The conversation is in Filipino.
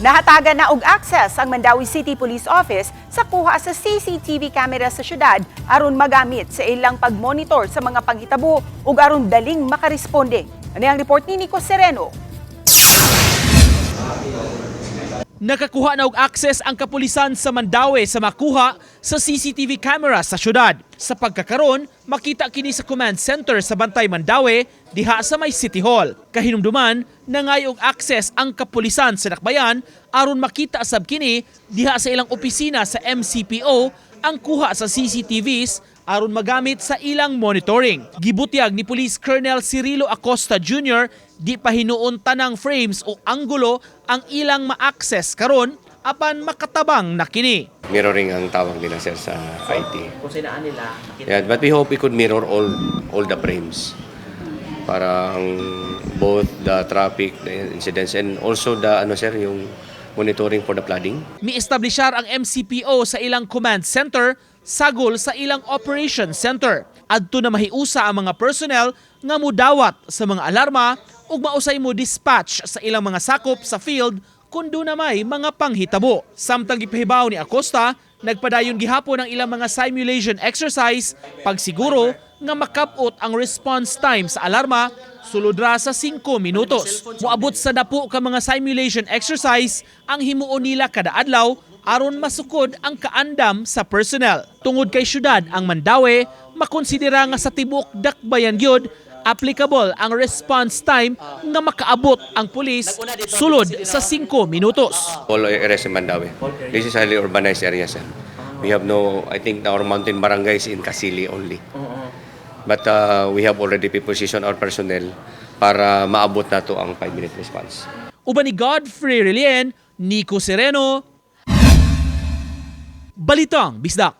Nahatagan na og access ang Mandawi City Police Office sa kuha sa CCTV camera sa syudad aron magamit sa ilang pagmonitor sa mga panghitabo ug aron daling makaresponde. Ano ang report ni Nico Sereno? Nakakuha na og access ang kapulisan sa Mandawi sa makuha sa CCTV camera sa syudad. Sa pagkakaron, makita kini sa command center sa Bantay Mandawi diha sa may City Hall. Kahinumduman, nangay og access ang kapulisan sa Nakbayan aron makita sab kini diha sa ilang opisina sa MCPO ang kuha sa CCTVs aron magamit sa ilang monitoring. Gibutyag ni Police Colonel Cirilo Acosta Jr. di pa hinuon tanang frames o anggulo ang ilang ma-access karon apan makatabang na kini. mirroring ang tawag nila sir sa IT. Kung sinaan nila, Yeah, but we hope we could mirror all all the frames para ang both the traffic the incidents and also the ano sir yung monitoring for the flooding. mi-establishar ang MCPO sa ilang command center sagol sa ilang operation center. Adto na mahiusa ang mga personnel nga mudawat sa mga alarma ug mausay mo dispatch sa ilang mga sakop sa field kung doon na may mga panghitabo. Samtang gipahibaw ni Acosta, nagpadayon gihapon ang ilang mga simulation exercise pagsiguro nga makapot ang response time sa alarma sulod ra sa 5 minutos. Moabot sa dapo ka mga simulation exercise ang himuon nila kada adlaw aron masukod ang kaandam sa personnel. Tungod kay syudad ang Mandawi, makonsidera nga sa tibok dakbayan gyud applicable ang response time nga makaabot ang pulis sulod sa 5 minutos. All areas in Mandawi. This is highly urbanized area sir. We have no, I think our mountain barangays in Kasili only. But uh, we have already positioned our personnel para maabot na to ang 5 minute response. Uban ni Godfrey Relien, Nico Sereno, Balitang Bisdak.